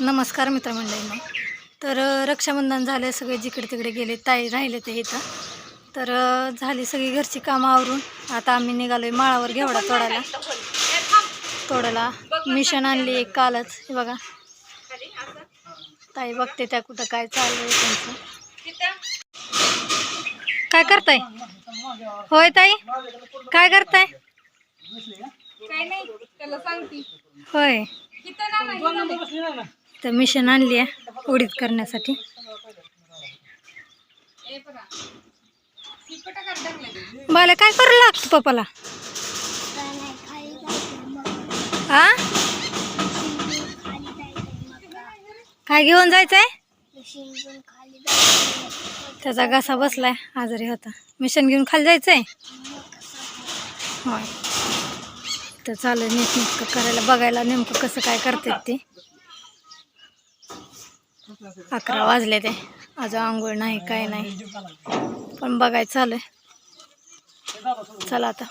नमस्कार मित्रमंडळींनो तर रक्षाबंधन झाले सगळे जिकडे तिकडे गेले ताई राहिले ते इथं. तर झाली सगळी घरची कामं आवरून. आता आम्ही निघालोय माळावर घेवडा तोडायला. तोडायला मिशन आणली एक कालच हे बघा. ताई बघते त्या कुठं काय चालू आहे त्यांचं. काय करताय? होय ताई? काय करताय? काय नाही त्याला सांगती. होय. तर मिशन आणली आहे उडीद करण्यासाठी. मला बाला काय करू लागतं पप्पाला? हा काय घेऊन जायचंय? त्याचा घसा बसलाय आजारी होता. मिशन घेऊन खाली जायचंय? होय. तर चालेल नीट नेमकं करायला बघायला नेमकं कसं काय करतात ते. अकरा वाजले ते. अजून आंघोळ नाही काय नाही. पण बघायचं चालू आहे. चला आता.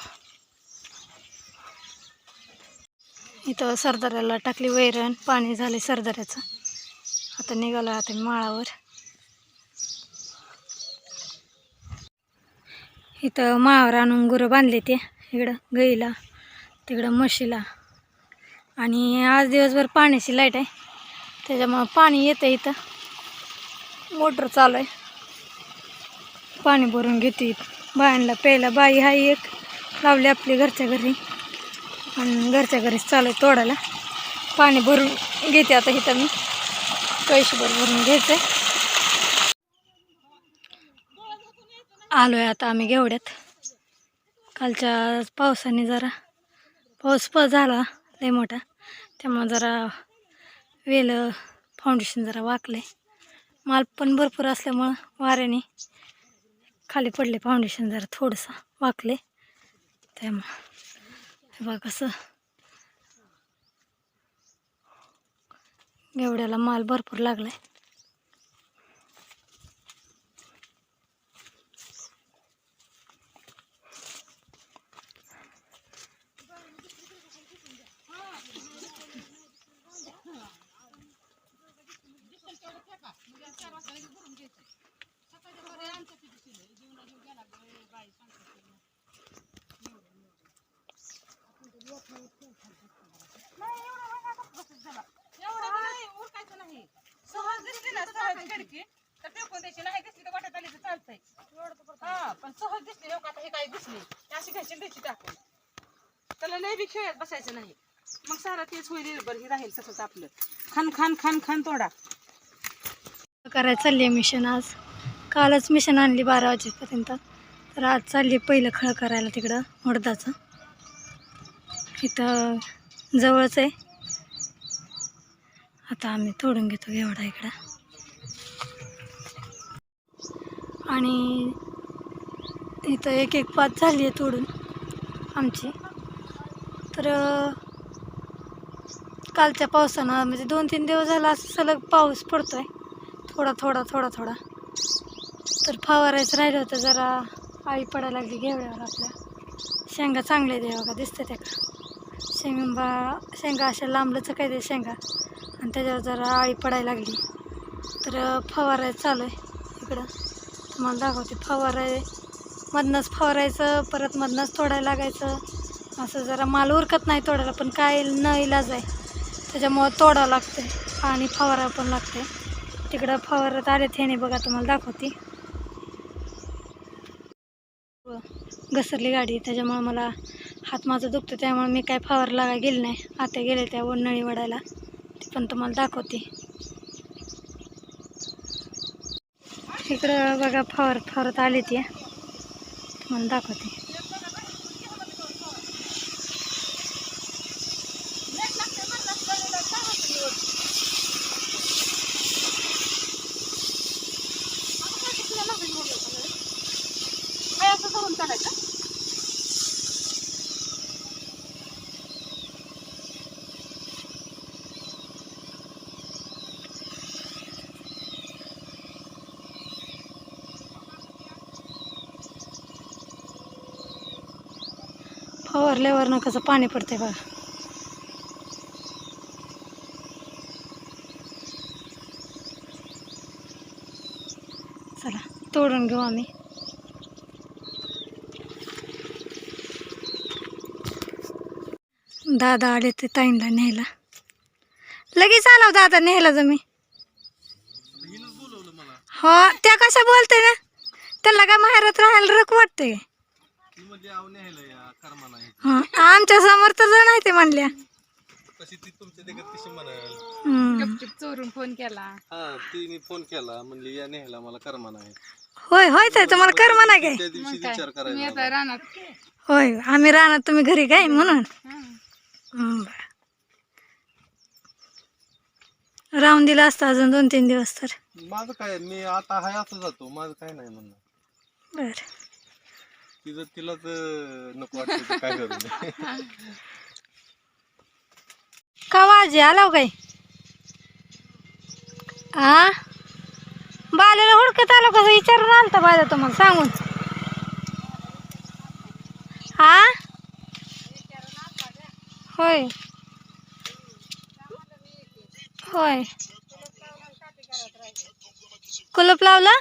इथं सरदाराला टाकली वैरण पाणी झाले सरदाराचं. आता निघालं आता माळावर. इथं माळावर आणून गुरं बांधले ते. इकडं गाईला तिकडं म्हशीला. आणि आज दिवसभर पाण्याची लाइट आहे. त्याच्यामुळं पाणी येतं इथं. मोटर चालू आहे. पाणी भरून घेते. बायांना प्यायला बाई हा एक. लावली आपली घरच्या घरी. आणि घरच्या घरीच चालू आहे तोडायला. पाणी भरून घेते आता इथं मी. पैसेभर भरून घ्यायचं आलो आहे आता आम्ही घेवड्यात. कालच्या पावसाने जरा पाऊस प झाला लय मोठा. त्यामुळं जरा वेल फाउंडेशन जरा वाकलं आहे माल पण भरपूर असल्यामुळं वाऱ्याने खाली पडले फाउंडेशन जरा थोडंसं वाकले त्यामुळं हे बघा कसं एवढ्याला माल भरपूर लागला आहे नाही उरकायचं नाही सहज दिसली ना सहज खिडकी तर फेकून द्यायची नाही दिसली तर वाटत आली तर चालतंय हा पण सहज दिसली लोक आता हे काय दिसली हे अशी घ्यायची द्यायची टाकून त्याला लय बी खेळत बसायचं नाही. मग सारा तेच होईल बरं हे राहील तसंच आपलं. खान खान खान खान तोडा. करायला चालली आहे मिशन आज. कालच मिशन आणली बारा वाजेपर्यंत. तर आज चालली पहिलं खळ करायला तिकडं मडदाचं इथं जवळच आहे. आता आम्ही तोडून घेतो एवढा इकडं. आणि इथं एक एक पात झाली आहे तोडून आमची. तर कालच्या पावसानं म्हणजे दोन तीन दिवस झाला असं सलग पाऊस पडतो आहे थोडा थोडा थोडा थोडा. तर फवारायचं राहिलं होतं जरा. आळी पडायला लागली घेवड्यावर आपल्या. शेंगा चांगले दे बघा दिसते त्या का शेंगा शेंगा अशा लांबलंच काय दे शेंगा. आणि त्याच्यावर जरा आळी पडायला लागली. तर फवारायचं चालू आहे इकडं. तुम्हाला दाखवते फवाराय मधनंच फवारायचं परत मधनंच तोडायला लागायचं. असं जरा माल उरकत नाही तोडायला पण काय न इलाज आहे. त्याच्यामुळं तोडावं लागतं आणि फवारा पण लागते तिकडं फवारत आले थेने बघा तुम्हाला दाखवते. घसरली गाडी त्याच्यामुळं मला हात माझा दुखतो त्यामुळे मी काय फवार लागा गेले नाही. आता गेले त्या नळी वडायला. ते पण तुम्हाला दाखवते. इकडं बघा फवार फवारत आले ती. तुम्हाला दाखवते. फवारल्यावरनं कसं पाणी पडते बघा. चला तोडून घेऊ आम्ही. दादा आले ते ताईंना न्यायला. लगेच आलो दादा न्यायला जमी हो त्या कशा बोलते ना? त्याला काय माहेरात राहायला रक वाटते आमच्यासमोर तर जण आहे ते म्हणल्या. तशी ती तुमच्या देखत कशी म्हणाल हम्म. गपचूप चोरून फोन केला. हा तिने फोन केला म्हणली या नेहला मला कर्मा नाही. होय होय ताई तुम्हाला कर म्हणा काय त्या दिवशी विचार मी करायला आता रानात होय आम्ही राहणार तुम्ही घरी काय म्हणून? हं. हं, बरं. राहून दिला असता अजून दोन तीन दिवस तर. माझं काय मी आता हाय असं जातो. माझं काय नाही म्हणणं. बर. तिचं तिलाच नको वाटतं काय करू. दे. का वाजी आलाव काय? आ? बाल्याला हुडकत आलो कसं विचारून आलता बायला तुम्हाला सांगून. हा होय. होय. कुलूप लावला?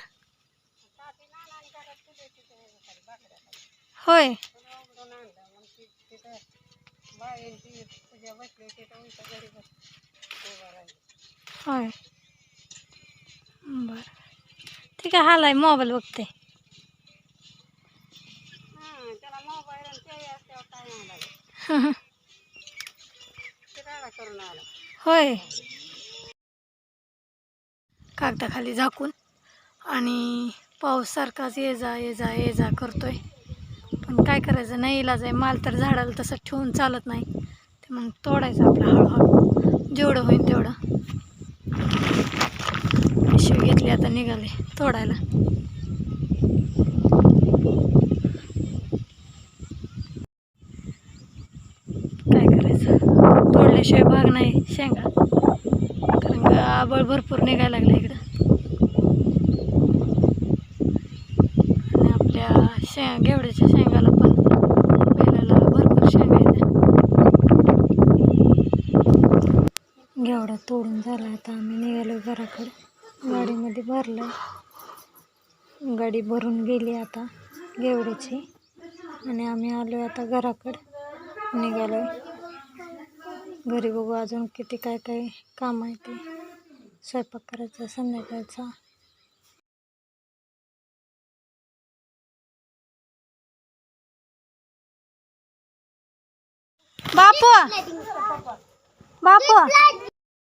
होय. होय. बर. ठीक आहे हालाय मोबाईल बघते. होय. कागदाखाली झाकून आणि पाऊस सारखाच ये जा ये जा ये जा करतोय. पण काय करायचं? नाही इलाज आहे. माल तर झाडाला तसं ठेवून चालत नाही. ते मग तोडायचं आपलं हळूहळू. जेवढं होईल तेवढं. पिशवी घेतली आता निघाले तोडायला. काय करायचं? तोडल्याशिवाय भाग नाही शेंगा. कारण का आबळ भरपूर निघायला लागलं इकडं आणि आपल्या शे घेवड्याच्या शेंगाला पण वेलाला भरपूर शेंगा येत्या घेवडा तोडून झाला. आता आम्ही निघालो घराकडे. गाडीमध्ये भरलं. गाडी भरून गेली आता घेवड्याची. आणि आम्ही आलो आता घराकडे. निघालो घरी बघू अजून किती काय काय काम आहे ते. स्वयंपाक करायचा संध्याकाळचा. 抹布抹布